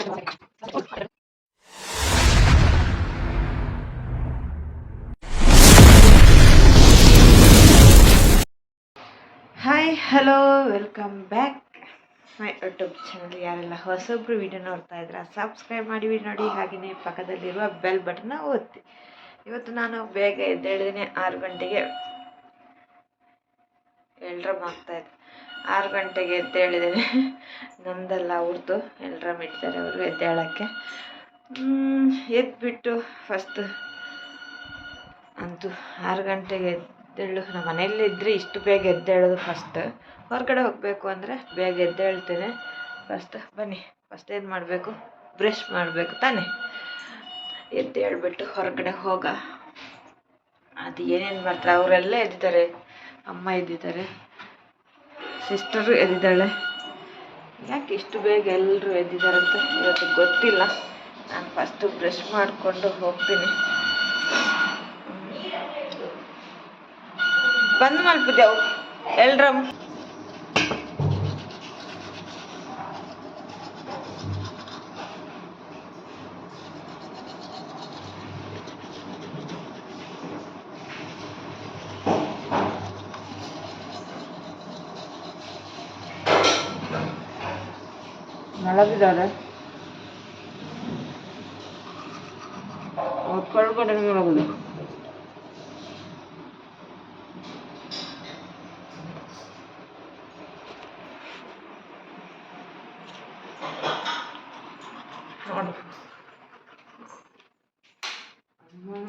Hi hello welcome back my YouTube channel ಯಾರೆಲ್ಲ ಹೊಸೊಬ್ರು video ನೋಡ್ತಾ ಇದ್ರೆ ಸಬ್ಸ್ಕ್ರೈಬ್ ಮಾಡಿ ನೋಡಿ ಹಾಗೆಯೇ ಪಕ್ಕದಲ್ಲಿರುವ ಬೆಲ್ ಬಟನ್ನ ಒತ್ತಿ. ಇವತ್ತು ನಾನು ಬೇಗ ಎದ್ದೇಳಿದ್ದೀನಿ ಆರು ಗಂಟೆಗೆ. ಎಲ್ರಮ್ ಆಗ್ತಾ ಇದೆ ಆರು ಗಂಟೆಗೆ ಎದ್ದೇಳಿದ್ದೀನಿ ನಂದಲ್ಲ ಅವ್ರದ್ದು ಎಲ್ಲರ ಮಿಡ್ತಾರೆ ಅವರು ಎದ್ದೇಳೋಕ್ಕೆ. ಎದ್ಬಿಟ್ಟು ಫಸ್ಟ್ ಅಂತೂ ಆರು ಗಂಟೆಗೆ ಎದ್ದೇಳು. ನಮ್ಮ ಮನೆಯಲ್ಲಿ ಇದ್ದರೆ ಇಷ್ಟು ಬೇಗ ಎದ್ದೇಳೋದು ಫಸ್ಟ್ ಹೊರಗಡೆ ಹೋಗಬೇಕು ಅಂದರೆ ಬೇಗ ಎದ್ದೇಳ್ತೇನೆ. ಫಸ್ಟ್ ಬನ್ನಿ ಫಸ್ಟ್ ಏನು ಮಾಡಬೇಕು? ಬ್ರಷ್ ಮಾಡಬೇಕು ತಾನೇ. ಎದ್ದೇಳ್ಬಿಟ್ಟು ಹೊರಗಡೆ ಹೋಗ. ಅದು ಏನೇನು ಮಾಡ್ತಾರೆ? ಅವರೆಲ್ಲ ಎದ್ದಿದ್ದಾರೆ. ಅಮ್ಮ ಎದ್ದಿದ್ದಾರೆ. ಸಿಸ್ಟರು ಎದ್ದಿದ್ದಾಳೆ. ಯಾಕೆ ಇಷ್ಟು ಬೇಗ ಎಲ್ಲರೂ ಎದ್ದಿದ್ದಾರೆ ಅಂತ ಇವತ್ತು ಗೊತ್ತಿಲ್ಲ. ನಾನು ಫಸ್ಟು ಬ್ರಷ್ ಮಾಡಿಕೊಂಡು ಹೋಗ್ತೀನಿ. ಬಂದು ಮಲ್ಪಿದ್ದೆವು ಎಲ್ರಮ್ ಮಲಗಿದ್ದಾರೆ ಒಳ್ಗಡೆ ಮಲಗುದು ನೋಡು ಅಮ್ಮನೂ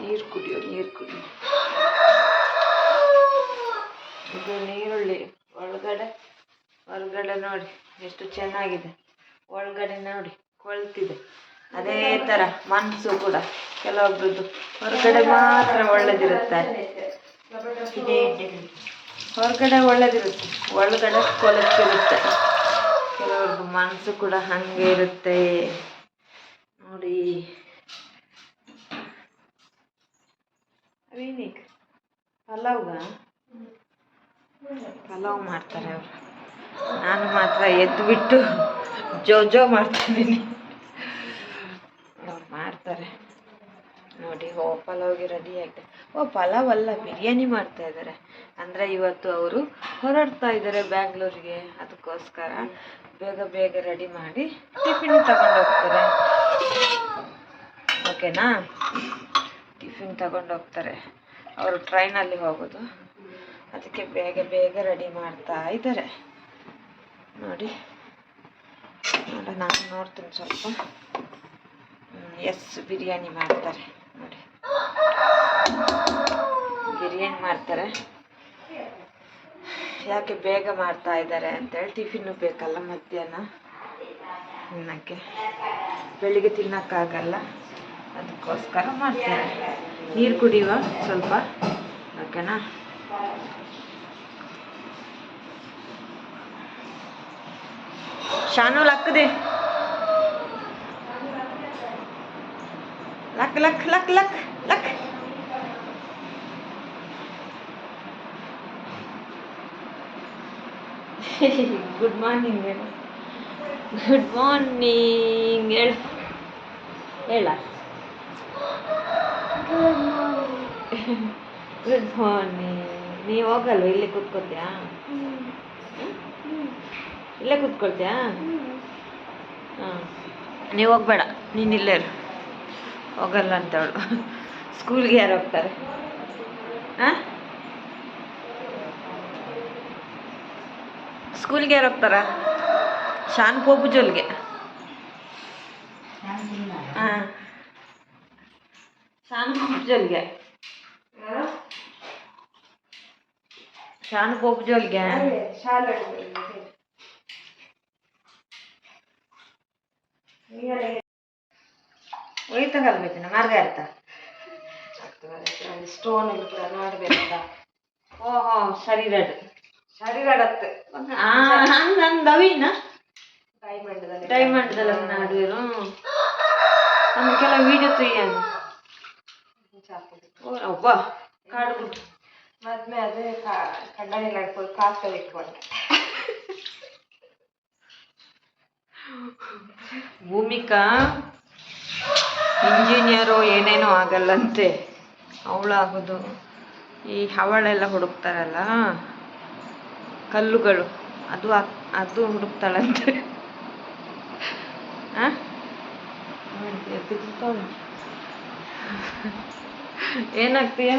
ನೀರು ಕುಡಿಯೋ ನೀರು ಕುಡಿಯೋ. ಇದು ನೀರುಳ್ಳಿ. ಒಳಗಡೆ ಹೊರಗಡೆ ನೋಡಿ, ಎಷ್ಟು ಚೆನ್ನಾಗಿದೆ. ಒಳಗಡೆ ನೋಡಿ, ಕೊಳ್ತಿದೆ. ಅದೇ ಥರ ಮನಸ್ಸು ಕೂಡ ಕೆಲವೊಬ್ರದ್ದು. ಹೊರಗಡೆ ಮಾತ್ರ ಒಳ್ಳೇದಿರುತ್ತೆ. ಹೊರಗಡೆ ಒಳ್ಳೇದಿರುತ್ತೆ. ಒಳಗಡೆ ಕೊಳತಿರುತ್ತೆ. ಕೆಲವ್ರದ್ದು ಮನಸ್ಸು ಕೂಡ ಹಾಗೆ ಇರುತ್ತೆ. ನೋಡಿ. ಅವೇನಿಕ್, ಪಲಾವ್ಗ? ಪಲಾವ್ ಮಾಡ್ತಾರೆ ಅವರು. ನಾನು ಮಾತ್ರ ಎದ್ದು ಬಿಟ್ಟು ಜೋ ಜೋ ಮಾಡ್ತಿದ್ದೀನಿ. ಅವ್ರು ಮಾಡ್ತಾರೆ. ನೋಡಿ, ಓ, ಪಲಾವ್ಗೆ ರೆಡಿ ಆಗಿದೆ. ಓ, ಪಲಾವ್ ಅಲ್ಲ, ಬಿರಿಯಾನಿ ಮಾಡ್ತಾ ಇದ್ದಾರೆ ಅಂದರೆ ಇವತ್ತು ಅವರು ಹೊರಡ್ತಾ ಇದ್ದಾರೆ ಬ್ಯಾಂಗ್ಳೂರಿಗೆ. ಅದಕ್ಕೋಸ್ಕರ ಬೇಗ ಬೇಗ ರೆಡಿ ಮಾಡಿ ಟಿಫಿನ್ ತಗೊಂಡೋಗ್ತಾರೆ. ಓಕೆನಾ ಟಿಫಿನ್ ತಗೊಂಡೋಗ್ತಾರೆ. ಅವರು ಟ್ರೈನಲ್ಲಿ ಹೋಗೋದು. ಅದಕ್ಕೆ ಬೇಗ ಬೇಗ ರೆಡಿ ಮಾಡ್ತಾ ಇದ್ದಾರೆ ನೋಡಿ. ನೋಡ ನಾನು ನೋಡ್ತೀನಿ ಸ್ವಲ್ಪ. ಎಸ್ ಬಿರಿಯಾನಿ ಮಾಡ್ತಾರೆ. ಬಿರಿಯಾನಿ ಮಾಡ್ತಾರೆ. ಯಾಕೆ ಬೇಗ ಮಾಡ್ತಾ ಇದ್ದಾರೆ ಅಂತೇಳಿ ಟಿಫಿನ್ನು ಬೇಕಲ್ಲ ಮಧ್ಯಾಹ್ನ? ತಿನ್ನಕ್ಕೆ. ಬೆಳಿಗ್ಗೆ ತಿನ್ನೋಕ್ಕಾಗಲ್ಲ. ಅದಕ್ಕೋಸ್ಕರ ಮಾಡ್ತಾರೆ. ನೀರು ಕುಡಿಯುವ ಸ್ವಲ್ಪ, ಓಕೆನಾ? Shanu ಲಕ್ಕದೆ luck luck luck luck luck good morning good morning ಹೇಳು ಹೇಳ ಗುಡ್ ಮಾರ್ನಿಂಗ್ ನೀವು ಹೋಗಲ್ವ? ಇಲ್ಲೇ ಕೂತ್ಕೊಳ್ತೀಯಾ? ಇಲ್ಲೇ ಕೂತ್ಕೊಳ್ತೀಯಾ? ಹಾಂ. ನೀವು ಹೋಗ್ಬೇಡ. ನೀನು ಇಲ್ಲೇ ಹೋಗಲ್ಲ ಅಂತವಳು. ಸ್ಕೂಲ್ಗೆ ಯಾರು ಹೋಗ್ತಾರೆ? ಹಾಂ ಸ್ಕೂಲ್ಗೆ ಯಾರು ಹೋಗ್ತಾರ? ಶಾನ್ ಪೋಪು ಜೋಲ್ಗೆ ನಾನು ತಿನ್ನ ಹಾಂ ಶಾನ್ ಪೋಪು ಜೋಲ್ಗೆ ಶಾನ್ ಪೋಪು ಜೋಲ್ಗೆ ಒಯ್ತಗಲ್ ಬೇಕಿನ ಮಾರ್ಗಾರಿತ ಸ್ಟೋನ್ ಇರುತ್ತೆ ನೋಡ್ಬೇಕಂತ ಓಹೋ ಸರಿ ರೆಡ್ ಶರೀರಡತ್ತು ಹಂಗ ಅಂದವಿನ ಡೈಮಂಡ್ ಡೈಮಂಡ್ದಲ್ಲ. ನಾಡುವರು. ನಮ್ಗೆ ಕೆಲವು ವಿಡಿಯೋ ತೆಗಿಯೋದು ಓ ಒಬ್ಬ ಕಾಡು ಬಿಟ್ಟು ಮದ್ಮೆ ಅದೇ ಕಣ್ಣಲ್ಲಿ ನಡ್ಕೊಂಡು ಕಾಸ್ತ ಇಟ್ಕೊಂಡೆ. ಭೂಮಿಕಾ ಇಂಜಿನಿಯರು ಏನೇನೋ ಆಗಲ್ಲಂತೆ. ಅವಳಾಗೋದು. ಈ ಹವಳೆಲ್ಲ ಹುಡುಕ್ತಾರಲ್ಲ. ಕಲ್ಲುಗಳು. ಅದು ಅದು ಹುಡುಕ್ತಾಳಂತೆ. ಏನಾಗ್ತೀಯ?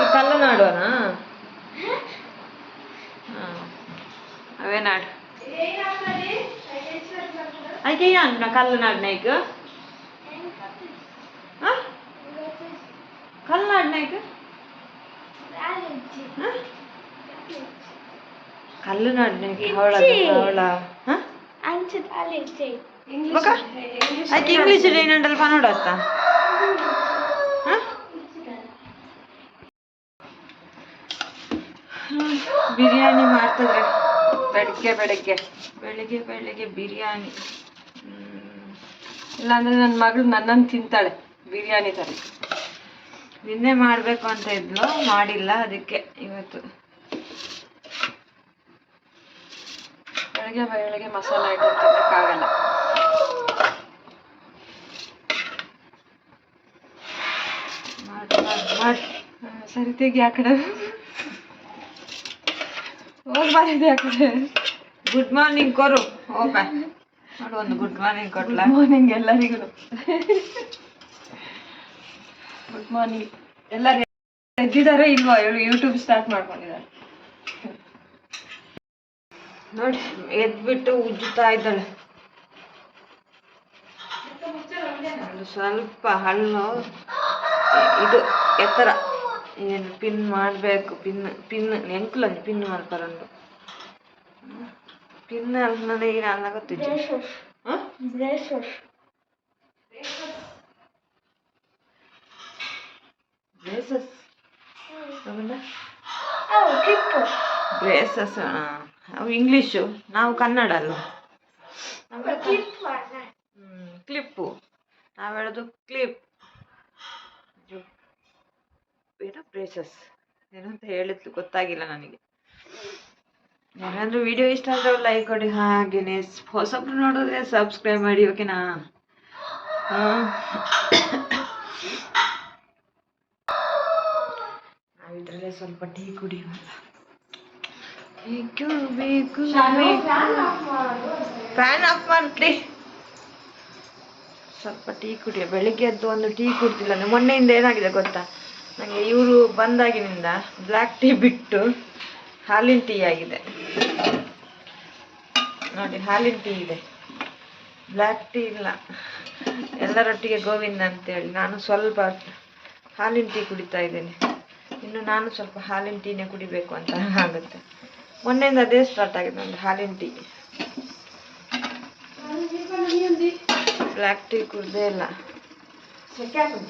ಈ ಕಲ್ಲು ನಾಡೋಣ ಅವೇ ನಾಡು? ಅದಕ್ಕೆ ಅನ್ನ ಕಲ್ಲು ನಾಡಿನ ಈಗ? ಕಲ್ಲು ನಾಡಿನ ಈಗ? ಕಲ್ಲು ನೋಡಿ ನನಗೆ ಅವಳ ಅವಳ ಇಂಗ್ಲೀಷ್ ಏನಂಡಲ್ಪ ನೋಡತ್ತ ಬಿರಿಯಾನಿ ಮಾಡ್ತಿದ್ರೆ ಬೆಳಗ್ಗೆ ಬೆಳಗ್ಗೆ ಬೆಳಗ್ಗೆ ಬೆಳಗ್ಗೆ ಬಿರಿಯಾನಿ. ಇಲ್ಲಾಂದ್ರೆ ನನ್ನ ಮಗಳು ನನ್ನನ್ ತಿಂತಾಳೆ ಬಿರಿಯಾನಿ ತರ ನಿನ್ನೆ ಮಾಡಬೇಕು ಅಂತ ಇದ್ಲು ಮಾಡಿಲ್ಲ ಅದಕ್ಕೆ ಇವತ್ತು. ಬೆಳಗ್ಗೆ ಬೆಳಗ್ಗೆ ಮಸಾಲೆ ಐಟಮ್ ತಿನ್ನೋಕ್ಕಾಗಲ್ಲ ಸರಿ ತೆಗಿ ಆ ಕಡೆ. ಹೋಗ್ಬಾರಿದೆ ಆ ಕಡೆ. ಗುಡ್ ಮಾರ್ನಿಂಗ್ ಕೊರು. ಹೋಗ ನೋಡು ಒಂದು ಗುಡ್ ಮಾರ್ನಿಂಗ್ ಕೊಟ್ಲ? ಮಾರ್ನಿಂಗ್ ಎಲ್ಲರಿಗೂ. ಗುಡ್ ಮಾರ್ನಿಂಗ್ ಎಲ್ಲರೂ ಎದ್ದಿದಾರೋ ಇಲ್ವಾ? ಇವಳು ಯೂಟ್ಯೂಬ್ ಸ್ಟಾರ್ಟ್ ಮಾಡ್ಕೊಂಡಿದ್ದಾರೆ ನೋಡಿ ಎದ್ಬಿಟ್ಟು ಉಜ್ಜುತ್ತಾ ಇದ್ದಾಳೆ. ಒಂದು ಸ್ವಲ್ಪ ಹಣ್ಣು ಇದು ಎತ್ತರ. ಏನು ಪಿನ್ ಮಾಡಬೇಕು ಪಿನ್ ಪಿನ್ ಎಂಕ್ಲ ಪಿನ್ ಮಾಡ್ತಾರಂದು ಪಿನ್ ಅಲ್ಲ ಈಗ ಅನ್ನಾಗತ್ತಿದ್ದೆ ಹಾಂ ಬ್ರೇಸಸ್ ತಗೊಂಡ ಬ್ರೇಸಸ್ ಅವು ಇಂಗ್ಲೀಷು ನಾವು ಕನ್ನಡ ಅಲ್ಲ ಕ್ಲಿಪ್ಪು ನಾವು ಹೇಳೋದು ಕ್ಲಿಪ್ ಏನೋ ಪ್ರೇಸಸ್ ಏನಂತ ಹೇಳಿದ್ದು ಹೇಳಿದ್ಲು ಗೊತ್ತಾಗಿಲ್ಲ ನನಗೆ. ಯಾರಾದರೂ ವಿಡಿಯೋ ಇಷ್ಟ ಆದರೆ ಲೈಕ್ ಕೊಡಿ. ಹಾಗೇನೆ ಹೊಸಬ್ರು ನೋಡಿದ್ರೆ ಸಬ್ಸ್ಕ್ರೈಬ್ ಮಾಡಿ ಓಕೆನಾ ನಾವು ನಾವಿದ್ರಲ್ಲೇ ಸ್ವಲ್ಪ ಟೀ ಕುಡಿಯೋಲ್ಲ ಬೇಕು ಬೇಕು ಫ್ಯಾನ್ ಆಫ್ ಮಾಡ್ರಿ ಸ್ವಲ್ಪ ಟೀ ಕುಡಿಯ, ಬೆಳಿಗ್ಗೆ ಎದ್ದು ಒಂದು ಟೀ ಕುಡ್ತಿಲ್ಲ ಮೊನ್ನೆಯಿಂದ ಏನಾಗಿದೆ ಗೊತ್ತಾ? ನನಗೆ ಇವರು ಬಂದಾಗಿನಿಂದ ಬ್ಲ್ಯಾಕ್ ಟೀ ಬಿಟ್ಟು ಹಾಲಿನ ಟೀ ಆಗಿದೆ. ನೋಡಿ, ಹಾಲಿನ ಟೀ ಇದೆ. ಬ್ಲ್ಯಾಕ್ ಟೀ ಇಲ್ಲ. ಎಲ್ಲರೊಟ್ಟಿಗೆ ಗೋವಿಂದ ಅಂತೇಳಿ ನಾನು ಸ್ವಲ್ಪ ಹಾಲಿನ ಟೀ ಕುಡಿತಾ ಇದ್ದೇನೆ. ಇನ್ನು ನಾನು ಸ್ವಲ್ಪ ಹಾಲಿನ ಟೀನೇ ಕುಡಿಬೇಕು ಅಂತ ಆಗುತ್ತೆ. ಮೊನ್ನೆಯಿಂದ ಅದೇ ಸ್ಟಾರ್ಟ್ ಆಗಿದೆ ಒಂದು ಹಾಲಿನ ಟೀ ಬ್ಲ್ಯಾಕ್ ಟೀ ಕುಡ್ದೇ ಇಲ್ಲ.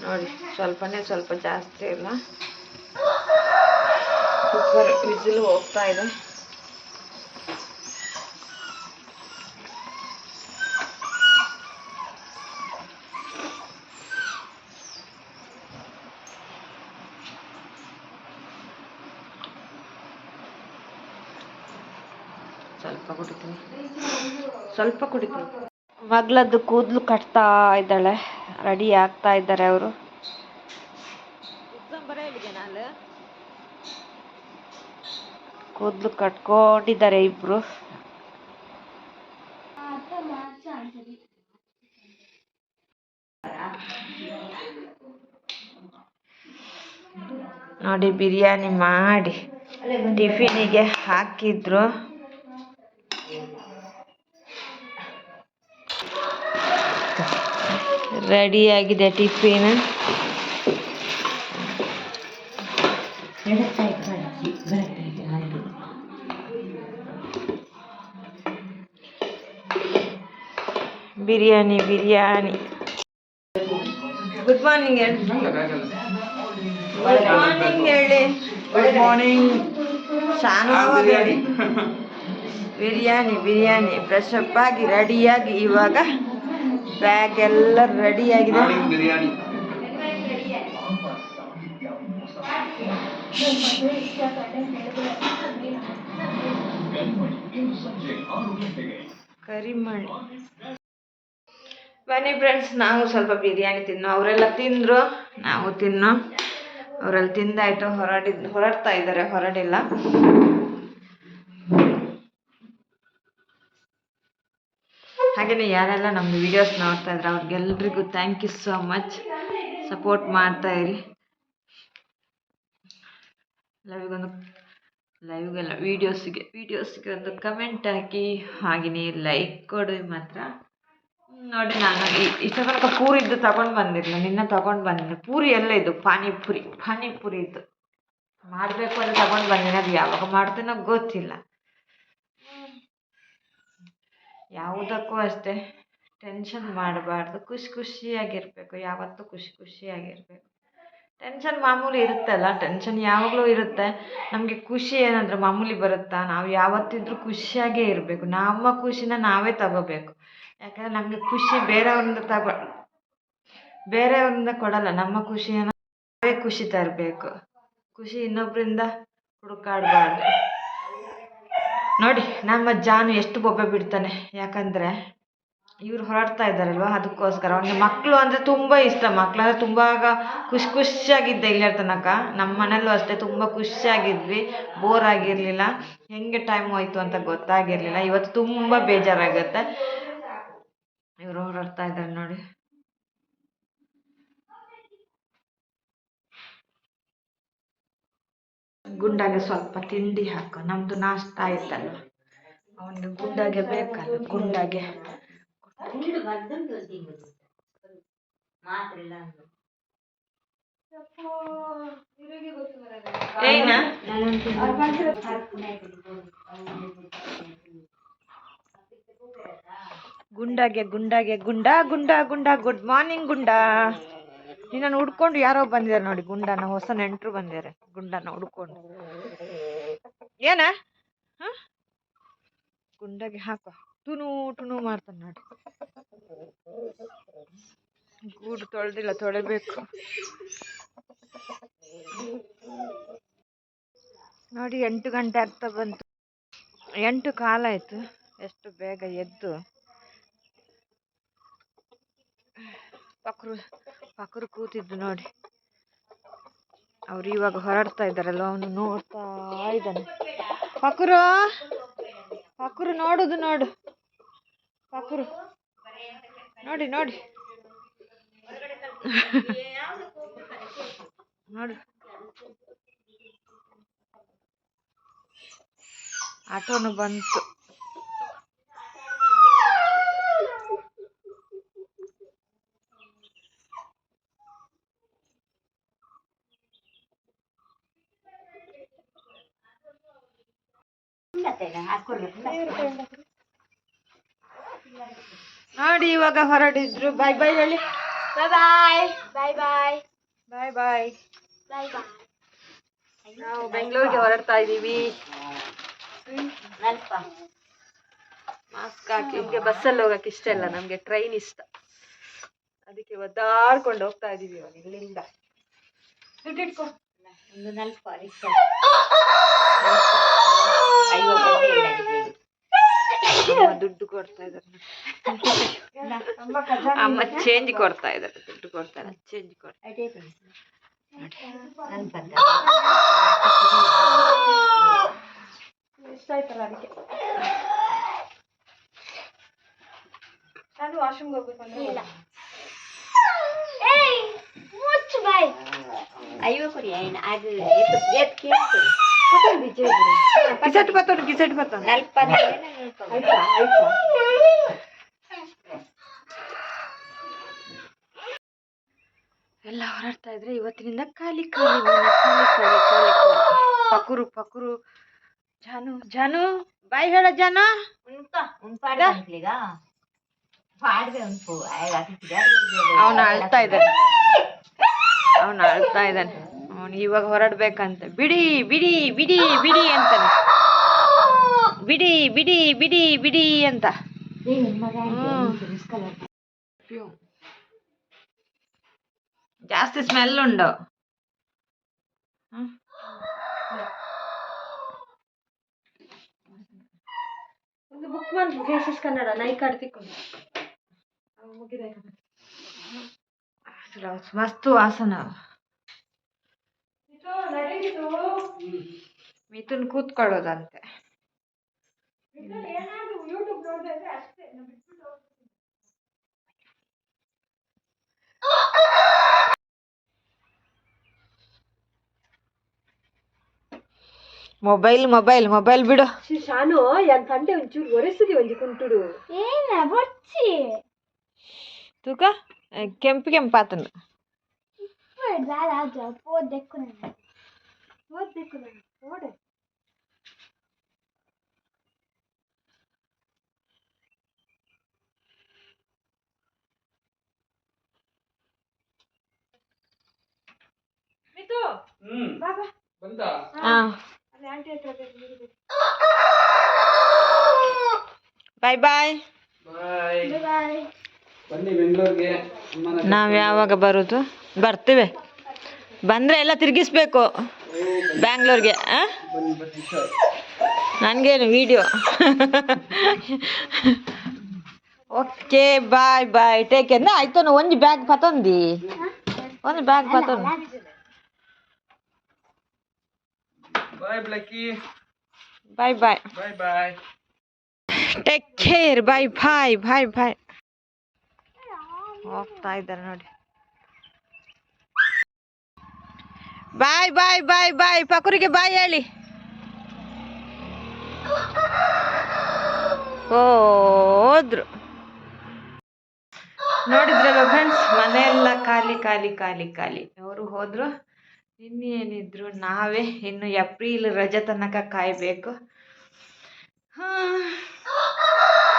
ನೋಡಿ, ಸ್ವಲ್ಪನೇ ಸ್ವಲ್ಪ ಜಾಸ್ತಿ ಇಲ್ಲ. ಕುಕ್ಕರ್ ವಿಸಿಲ್ ಹೋಗ್ತಾ ಇದೆ. ಸ್ವಲ್ಪ ಕುಡಿತೀನಿ ಸ್ವಲ್ಪ ಕುಡಿತೀನಿ. ಮಗಳದ್ದು ಕೂದಲು ಕಟ್ತಾ ಇದ್ದಾಳೆ. ರೆಡಿ ಆಗ್ತಾ ಇದ್ದಾರೆ ಅವರು. ಕೂದಲು ಕಟ್ಕೊಂಡಿದ್ದಾರೆ ಇಬ್ರು. ನೋಡಿ ಬಿರಿಯಾನಿ ಮಾಡಿ ಟಿಫಿನಿಗೆ ಹಾಕಿದ್ರು. ರೆಡಿಯಾಗಿದೆ tiffin biryani biryani good morning ಹೇಳಿ ಗುಡ್ ಮಾರ್ನಿಂಗ್ ಹೇಳಿ good morning Shanu biryani biryani biryani fresh up ಆಗಿ ರೆಡಿಯಾಗಿ ಇವಾಗ ಬ್ಯಾಗ್ ಎಲ್ಲ ರೆಡಿ ಆಗಿದೆ. ಕರಿಮಣಿ ಬನ್ನಿ ಫ್ರೆಂಡ್ಸ್ ನಾವು ಸ್ವಲ್ಪ ಬಿರಿಯಾನಿ ತಿನ್ನೋ ಅವರೆಲ್ಲ ತಿಂದರು ನಾವು ತಿನ್ನೋ. ಅವರೆಲ್ಲ ತಿಂದಾಯ್ತು ಹೊರಡಿದ್ ಹೊರಡ್ತಾ ಇದ್ದಾರೆ ಹೊರಡಿಲ್ಲ. ಹಾಗೆಯೇ ಯಾರೆಲ್ಲ ನಮ್ಮ ವಿಡಿಯೋಸ್ ನೋಡ್ತಾ ಇದ್ರೆ ಅವ್ರಿಗೆಲ್ರಿಗೂ thank you so much support ಮಾಡ್ತಾ ಇರಿ. ಲೈವ್ಗೊಂದು ಲೈವ್ಗೆಲ್ಲ ವೀಡಿಯೋಸಿಗೆ ವೀಡಿಯೋಸಿಗೆ ಒಂದು ಕಮೆಂಟ್ ಹಾಕಿ. ಹಾಗೆಯೇ ಲೈಕ್ ಕೊಡಿ ಮಾತ್ರ. ನೋಡಿ ನಾನು ಇಷ್ಟ ತನಕ ಪೂರಿ ಇದ್ದು ತಗೊಂಡು ಬಂದಿದ್ದೆ ನಿನ್ನ ತಗೊಂಡು ಬಂದಿದ್ದೆ ಪೂರಿ ಎಲ್ಲ ಇದು, ಪಾನಿಪುರಿ ಪಾನಿಪುರಿ ಇದು. ಮಾಡಬೇಕು ಅಂತ ತಗೊಂಡು ಬಂದಿನಿ, ಅದು ಯಾವಾಗ ಮಾಡ್ತೀನೋ ಗೊತ್ತಿಲ್ಲ. ಯಾವುದಕ್ಕೂ ಅಷ್ಟೇ ಟೆನ್ಷನ್ ಮಾಡಬಾರ್ದು. ಖುಷಿ ಖುಷಿಯಾಗಿರಬೇಕು. ಯಾವತ್ತೂ ಖುಷಿ ಖುಷಿಯಾಗಿರಬೇಕು. ಟೆನ್ಷನ್ ಮಾಮೂಲಿ ಇರುತ್ತಲ್ಲ ಟೆನ್ಷನ್ ಯಾವಾಗಲೂ ಇರುತ್ತೆ. ನಮಗೆ ಖುಷಿ ಏನಂದ್ರೆ ಮಾಮೂಲಿ ಬರುತ್ತಾ? ನಾವು ಯಾವತ್ತಿದ್ರೂ ಖುಷಿಯಾಗೇ ಇರಬೇಕು. ನಮ್ಮ ಖುಷಿನ ನಾವೇ ತಗೋಬೇಕು. ಯಾಕಂದರೆ ನಮಗೆ ಖುಷಿ ಬೇರೆಯವ್ರಿಂದ ತಗೋ, ಬೇರೆಯವ್ರಿಂದ ಕೊಡಲ್ಲ. ನಮ್ಮ ಖುಷಿಯನ್ನು ನಾವೇ ಖುಷಿ ತರಬೇಕು. ಖುಷಿ ಇನ್ನೊಬ್ಬರಿಂದ ಹುಡುಕಾಡಬಾರ್ದು. ನೋಡಿ, ನಮ್ಮ ಜಾನು ಎಷ್ಟು ಬೊಬ್ಬೆ ಬಿಡ್ತಾನೆ. ಯಾಕಂದರೆ ಇವ್ರು ಹೊರಡ್ತಾ ಇದ್ದಾರಲ್ವ? ಅದಕ್ಕೋಸ್ಕರ ಅವನಿಗೆ ಮಕ್ಕಳು ಅಂದರೆ ತುಂಬ ಇಷ್ಟ. ಮಕ್ಕಳು ಅಂದರೆ ತುಂಬ ಖುಷಿ ಖುಷಿಯಾಗಿದ್ದೆ ಇಲ್ಲಿಯ ತನಕ ನಮ್ಮ ಮನೇಲೂ ಅಷ್ಟೇ ತುಂಬ ಖುಷಿಯಾಗಿದ್ವಿ. ಬೋರ್ ಆಗಿರಲಿಲ್ಲ. ಹೆಂಗೆ ಟೈಮ್ ಹೋಯ್ತು ಅಂತ ಗೊತ್ತಾಗಿರಲಿಲ್ಲ. ಇವತ್ತು ತುಂಬ ಬೇಜಾರಾಗುತ್ತೆ. ಇವರು ಹೊರಡ್ತಾ ಇದ್ದಾರೆ ನೋಡಿ. ಗುಂಡಾಗೆ ಸ್ವಲ್ಪ ತಿಂಡಿ ಹಾಕು. ನಮ್ದು ನಾಷ್ಟ ಆಯ್ತಲ್ವ? ಒಂದು ಗುಂಡಾಗೆ ಬೇಕಲ್ಲ ಗುಂಡಾಗೆ. ಏನ? ಗುಂಡಾಗೆ ಗುಂಡಾಗೆ ಗುಂಡ ಗುಂಡ ಗುಂಡ. ಗುಡ್ ಮಾರ್ನಿಂಗ್ ಗುಂಡ. ನಿನ್ನನ್ನು ಹುಡ್ಕೊಂಡು ಯಾರೋ ಬಂದಿದ್ದಾರೆ ನೋಡಿ, ಗುಂಡನ ಹೊಸ ನೆಂಟರು ಬಂದಿದ್ದಾರೆ, ಗುಂಡನ ಹುಡ್ಕೊಂಡು. ಏನ? ಗುಂಡಗೆ ಹಾಕೋ. ತುನು ಟುನು ಮಾಡ್ತಾನೆ ನೋಡಿ. ಗೂಡು ತೊಳೆದಿಲ್ಲ, ತೊಳೆಬೇಕು. ನೋಡಿ, ಎಂಟು ಗಂಟೆ ಆಗ್ತಾ ಬಂತು. ಎಂಟು ಕಾಲಾಯಿತು ಎಷ್ಟು ಬೇಗ ಎದ್ದು. ಪಕ್ರು ಪಕ್ರು ಕೂತಿದ್ದು ನೋಡಿ. ಅವ್ರು ಇವಾಗ ಹೊರಡ್ತಾ ಇದ್ದಾರಲ್ವ, ಅವನು ನೋಡ್ತಾ ಇದ್ದಾನೆ. ಪಕ್ರು ಪಕ್ರು ನೋಡುದು ನೋಡು. ಪಕ್ರು, ನೋಡಿ ನೋಡಿ. ನೋಡು. ಆಟೋನು ಬಂತು. ನೋಡಿ ಇವಾಗ ಹೊರಡಿದ್ರು ಬಾಯ್ ಬಾಯ್ ಹೇಳಿ. ಬಾಯ್ ಬಾಯ್ ಬಾಯ್ ಬಾಯ್ ಬಾಯ್ ಬಾಯ್ ಬಾಯ್ ನಾವು ಬೆಂಗಳೂರಿಗೆ ಹೊರಡ್ತಾ ಇದ್ದೀವಿ. ನಲ್ಪ ಮಾಸ್ಕ್ ಹಾಕಿ ನಮಗೆ ಬಸ್ಸಲ್ಲಿ ಹೋಗಕ್ಕೆ ಇಷ್ಟ ಇಲ್ಲ ನಮಗೆ ಟ್ರೈನ್ ಇಷ್ಟ. ಅದಕ್ಕೆ ಒದ್ದಾಡ್ಕೊಂಡು ಹೋಗ್ತಾ ಇದೀವಿ ಇವಾಗ ಇಲ್ಲಿಂದ. ದುಡ್ಡು ಇಟ್ಕೊ. ಒಂದು ನಲ್ಪ ರಿಕ್ಷಾ ಐವತ್ತು ಗಂಟೆ ಇಡಾಗಿದೆ. ಅಮ್ಮ ದುಡ್ಡು ಕೊಡ್ತಾ ಇದ್ದಾರೆ ಅಮ್ಮ ಚೇಂಜ್ ಕೊಡ್ತಾ ಇದ್ದಾರೆ ದುಡ್ಡು ಕೊಡ್ತಾರೆ ಚೇಂಜ್ ಕೊಡ್ತಾರೆ ಅದೇ ಬನ್ನಿ. ನನ್ ಪಕ್ಕ. ಇಷ್ಟ ಆಯ್ತಲ್ಲ ಅದಕ್ಕೆ ನಾನು ವಾಶ್ರೂಮ್ಗೆ ಹೋಗ್ಬೇಕು ಅಂದ್ರೆ ಇಲ್ಲ. ಏಯ್, ಮುಚ್ಚು ಬಾಯ್. ಅಯ್ಯೋ ಕೊಡಿ ಅಯ್ಯನ ಅದು ಎತ್ತು- ಎತ್ತು ಕೇಳ್ತು. ಕಥಲ್ ಬಿಚ್ಚು ಬಿಡು. ಕಿಸೆಟ್ ಬತ್ತೋನು ಕಿಸೆಟ್ ಬತ್ತೋನು ನಲ್ಪ ಅಂದ್ರೆ ನಲ್ಪ. ಎಲ್ಲ ಹೊರಡ್ತಾ ಇದ್ರೆ ಇವತ್ತಿನಿಂದ ಖಾಲಿ ಖಾಲಿ ಖಾಲಿ ಖಾಲಿ ಖಾಲಿ ಪಕುರು ಪಕುರು. ಜಾನು ಜಾನು ಬಾಯ್ ಹೇಳ ಜಾನು. ಅವನು ಅಳ್ತಾ ಇದ್ದಾನೆ ಅವನು ಅಳ್ತಾ ಇದ್ದಾನೆ. ಅವನು ಇವಾಗ ಹೊರಡ್ಬೇಕಂತ. ಬಿಡಿ ಬಿಡಿ ಬಿಡಿ ಬಿಡಿ ಅಂತಾನೆ. ಬಿಡಿ ಬಿಡಿ ಬಿಡಿ ಬಿಡಿ ಅಂತ. ಜಾಸ್ತಿ ಸ್ಮೆಲ್ ಉಂಡು ಬುಕ್ ಮಾಡಿ ಕನ್ನಡ ನೈ ಕಾರ್ಡ್ ತಿಕ್ಕೊಂಡು. ಮುಗಿದಾಯ್ತು ಅಸಲು ಮಸ್ತ್ ವಾಸನ ಮಿಥುನ್ ಕೂತ್ಕೊಳ್ಳೋದಂತೆ ಯೂಟ್ಯೂಬ್ ನೋಡಿದ್ರೆ ಅಷ್ಟೇ ಮೊಬೈಲ್ ಮೊಬೈಲ್ ಮೊಬೈಲ್ ಬಿಡು ಶಾನು ಯಾನ್ ಕಂಡೆ ಒಂಚೂರು ಒರೆಸಿದಿ ಒಂಜಿ ಕುಂಟುಡು ಏನ ಬೊಚ್ಚಿ ತೂಕ ಕೆಂಪು ಕೆಂಪು ಆತನು ರಾಜ ಓದ್ದೆಕ್ಕು ನಾನು ಓದ್ಬೇಕು ನಾನು ನೋಡೆ ಮಿತು ಹ್ಮ್ ಬಾ ಬಾ ಬಂತ ಹಾ ಅಲ್ಲಿ ಆಂಟಿ ಹತ್ರ ಬೇಕು ನೀರು ಬೇಕು. ಬಾಯ್ ಬಾಯ್ ಬಾಯ್ ಬಾಯ್ ಬನ್ನಿ ಬೆಂಗಳೂರಿಗೆ. ನಾವು ಯಾವಾಗ ಬರೋದು? ಬರ್ತೇವೆ. ಬಂದರೆ ಎಲ್ಲ ತಿರುಗಿಸ್ಬೇಕು. ಬ್ಯಾಂಗ್ಳೂರ್ಗೆ ನನಗೇನು video okay bye bye take care ಆಯ್ತು ಒಂದು ಬ್ಯಾಗ್ ಪತೊಂದಿ ಒಂದು ಬ್ಯಾಗ್ ಪತೊಂದು ಬಾಯ್ ಬ್ಲಕ್ಕಿ ಬಾಯ್ ಬಾಯ್ ಬಾಯ್ ಬಾಯ್ ಟೇಕ್ ಕೇರ್ ಬಾಯ್ ಬಾಯ್ ಬಾಯ್ ಬಾಯ್ ಹೋಗ್ತಾ ಇದ್ದಾರೆ ನೋಡಿ. ಬಾಯ್ ಬಾಯ್ ಬಾಯ್ ಬಾಯ್. ಪಕುರಿಗೆ ಬಾಯ್ ಹೇಳಿ. ಹೋದ್ರು. ನೋಡಿದ್ರಲ್ಲ ಫ್ರೆಂಡ್ಸ್ ಮನೆಯೆಲ್ಲ ಖಾಲಿ ಖಾಲಿ ಖಾಲಿ ಖಾಲಿ. ಅವರು ಹೋದ್ರು. ಇನ್ನೇನಿದ್ರು, ನಾವೇ ಇನ್ನು ಏಪ್ರಿಲ್ ರಜೆ ತನಕ ಕಾಯಬೇಕು.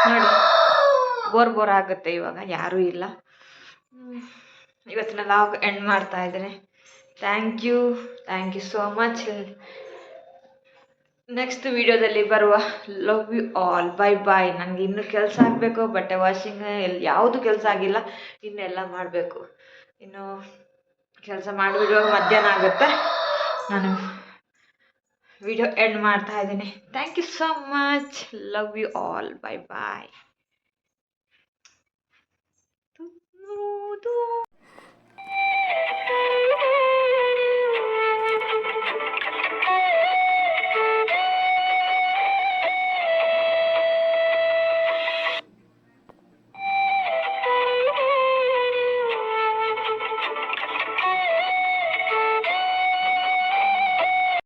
ನೋಡಿ, ಬೋರ್ ಬೋರ್ ಆಗುತ್ತೆ ಇವಾಗ, ಯಾರೂ ಇಲ್ಲ. ಇವತ್ತಿನ ಲಾಗ್ ಎಂಡ್ ಮಾಡ್ತಾ ಇದ್ದೇನೆ. Thank you thank you so much next ವಿಡಿಯೋದಲ್ಲಿ ಬರುವ love you all bye bye ನನಗೆ ಇನ್ನೂ ಕೆಲಸ ಆಗಬೇಕು ಬಟ್ಟೆ ವಾಷಿಂಗ್ ಎಲ್ಲಿ ಯಾವುದು ಕೆಲಸ ಆಗಿಲ್ಲ, ಇನ್ನೆಲ್ಲ ಮಾಡಬೇಕು. ಇನ್ನು ಕೆಲಸ ಮಾಡಿಬಿಡುವಾಗ ಮಧ್ಯಾಹ್ನ ಆಗುತ್ತೆ. ನಾನು ವಿಡಿಯೋ ಎಂಡ್ ಮಾಡ್ತಾ ಇದ್ದೀನಿ. Thank you so much love you all bye bye tu